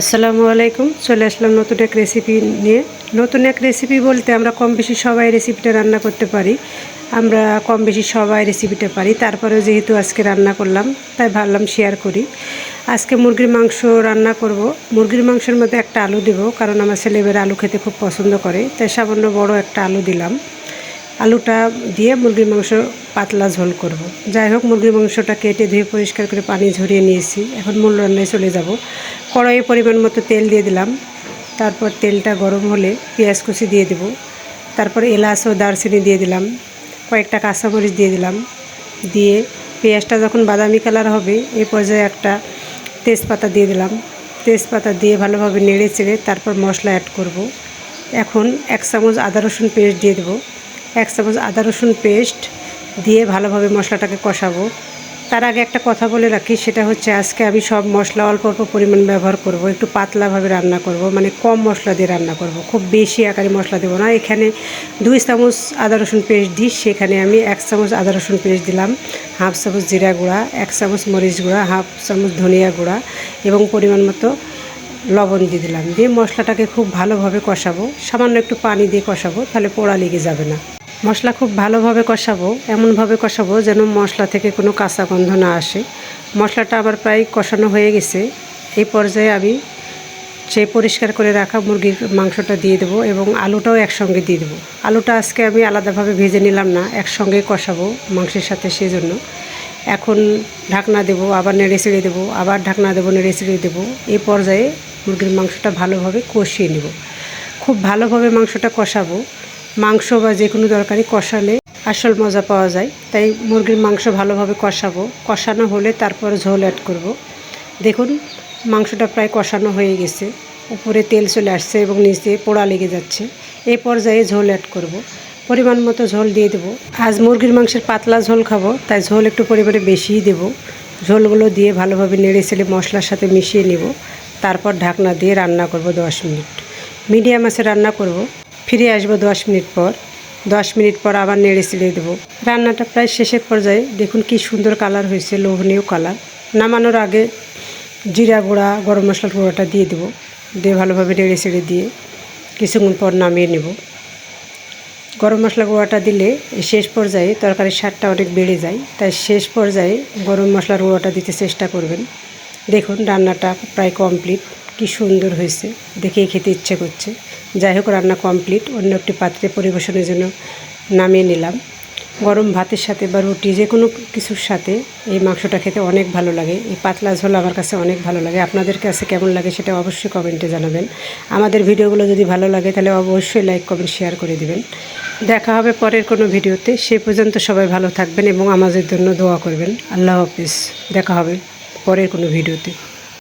আসসালামু আলাইকুম, চলে আসলাম নতুন এক রেসিপি নিয়ে। নতুন এক রেসিপি বলতে আমরা কম বেশি সবাই রেসিপিটা রান্না করতে পারি। আমরা কম বেশি সবাই রেসিপিটা পারি। তারপরেও যেহেতু আজকে রান্না করলাম, তাই ভাবলাম শেয়ার করি। আজকে মুরগির মাংস রান্না করব। মুরগির মাংসের মধ্যে একটা আলু দেব, কারণ আমার ছেলেমেয়েরা আলু খেতে খুব পছন্দ করে, তাই সামান্য বড় একটা আলু দিলাম। আলুটা দিয়ে মুরগির মাংস পাতলা ঝোল করব। যাই হোক, মুরগির মাংসটা কেটে ধুয়ে পরিষ্কার করে পানি ঝরিয়ে নিয়েছি। এখন মূল রান্নায় চলে যাব। কড়াইয়ে পরিমাণ মতো তেল দিয়ে দিলাম। তারপর তেলটা গরম হলে পেঁয়াজ কুচি দিয়ে দেব। তারপর এলাচ ও দারচিনি দিয়ে দিলাম। কয়েকটা কাঁচামরিচ দিয়ে দিলাম। দিয়ে পেঁয়াজটা যখন বাদামি কালার হবে এই পর্যায়ে একটা তেজপাতা দিয়ে দিলাম। তেজপাতা দিয়ে ভালোভাবে নেড়ে চেড়ে তারপর মশলা অ্যাড করব। এখন এক চামচ আদা রসুন পেস্ট দিয়ে দেবো। এক চামচ আদা রসুন পেস্ট দিয়ে ভালোভাবে মশলাটাকে কষাবো। তার আগে একটা কথা বলে রাখি, সেটা হচ্ছে আজকে আমি সব মশলা অল্প অল্প পরিমাণ ব্যবহার করব, একটু পাতলাভাবে রান্না করব মানে কম মশলা দিয়ে রান্না করব, খুব বেশি আকারে মশলা দেবো না। এখানে দুই চামচ আদা রসুন পেস্ট দিই সেখানে আমি এক চামচ আদা রসুন পেস্ট দিলাম, হাফ চামচ জিরা গুঁড়া, এক চামচ মরিচ গুঁড়া, হাফ চামচ ধনিয়া গুঁড়া এবং পরিমাণ মতো লবণ দিয়ে দিলাম। দিয়ে মশলাটাকে খুব ভালোভাবে কষাবো, সামান্য একটু পানি দিয়ে কষাবো, তাহলে পোড়া লেগে যাবে না। মশলা খুব ভালোভাবে কষাবো, এমনভাবে কষাবো যেন মশলা থেকে কোনো কাঁচা গন্ধ না আসে। মশলাটা আবার প্রায় কষানো হয়ে গেছে। এই পর্যায়ে আমি সেই পরিষ্কার করে রাখা মুরগির মাংসটা দিয়ে দেবো এবং আলুটাও একসঙ্গে দিয়ে দেবো। আলুটা আজকে আমি আলাদাভাবে ভেজে নিলাম না, একসঙ্গে কষাবো মাংসের সাথে সেজন্য। এখন ঢাকনা দেবো, আবার নেড়ে ছেড়ে দেবো, আবার ঢাকনা দেবো, নেড়ে ছেড়ে দেবো। এই পর্যায়ে মুরগির মাংসটা ভালোভাবে কষিয়ে নেব। খুব ভালোভাবে মাংসটা কষাবো। মাংস বা যে কোনো তরকারি কষালে আসল মজা পাওয়া যায়। তাই মুরগির মাংস ভালোভাবে কষাবো। কষানো হলে তারপর ঝোল অ্যাড করব। দেখুন, মাংসটা প্রায় কষানো হয়ে গেছে। উপরে তেল চলে আসছে এবং নিচে পোড়া লেগে যাচ্ছে। এই পর্যায়ে ঝোল অ্যাড করব। পরিমাণ মতো ঝোল দিয়ে দেবো। আজ মুরগির মাংসের পাতলা ঝোল খাব, তাই ঝোল একটু পরিমাণে বেশিই দেবো। ঝোলগুলো দিয়ে ভালোভাবে নেড়ে ছেলে মশলার সাথে মিশিয়ে নেব। তারপর ঢাকনা দিয়ে রান্না করব দশ মিনিট। মিডিয়াম আছে রান্না করব। ফিরে আসব দশ মিনিট পর। দশ মিনিট পর আবার নেড়ে ছিঁড়ে দেবো। রান্নাটা প্রায় শেষের পর্যায়ে দেখুন কি সুন্দর কালার হয়েছে, লোভনীয় কালার নামানোর আগে জিরা গুঁড়া, গরম মশলার গুঁড়োটা দিয়ে দেবো। দিয়ে ভালোভাবে নেড়ে ছেড়ে দিয়ে কিছুক্ষণ পর নামিয়ে নেব। গরম মশলা গুঁড়োটা দিলে শেষ পর্যায়ে তরকারির স্বাদটা অনেক বেড়ে যায়। তাই শেষ পর্যায়ে গরম মশলার গুঁড়োটা দিতে চেষ্টা করবেন। দেখুন রান্নাটা প্রায় কমপ্লিট কি সুন্দর হয়েছে। দেখেই খেতে ইচ্ছে করছে। যাই হোক, রান্না কমপ্লিট অন্য একটি পাত্রে পরিবেশনের জন্য নামিয়ে নিলাম। গরম ভাতের সাথে বা রুটি, যে কোনো কিছুর সাথে এই মাংসটা খেতে অনেক ভালো লাগে। এই পাতলা ঝোল আমার কাছে অনেক ভালো লাগে। আপনাদের কাছে কেমন লাগে সেটা অবশ্যই কমেন্টে জানাবেন। আমাদের ভিডিওগুলো যদি ভালো লাগে, তাহলে অবশ্যই লাইক কমেন্ট শেয়ার করে দিবেন। দেখা হবে পরের কোনো ভিডিওতে। সে পর্যন্ত সবাই ভালো থাকবেন এবং আমাদের জন্য দোয়া করবেন। আল্লাহ হাফিজ। দেখা হবে পরের কোনো ভিডিওতে।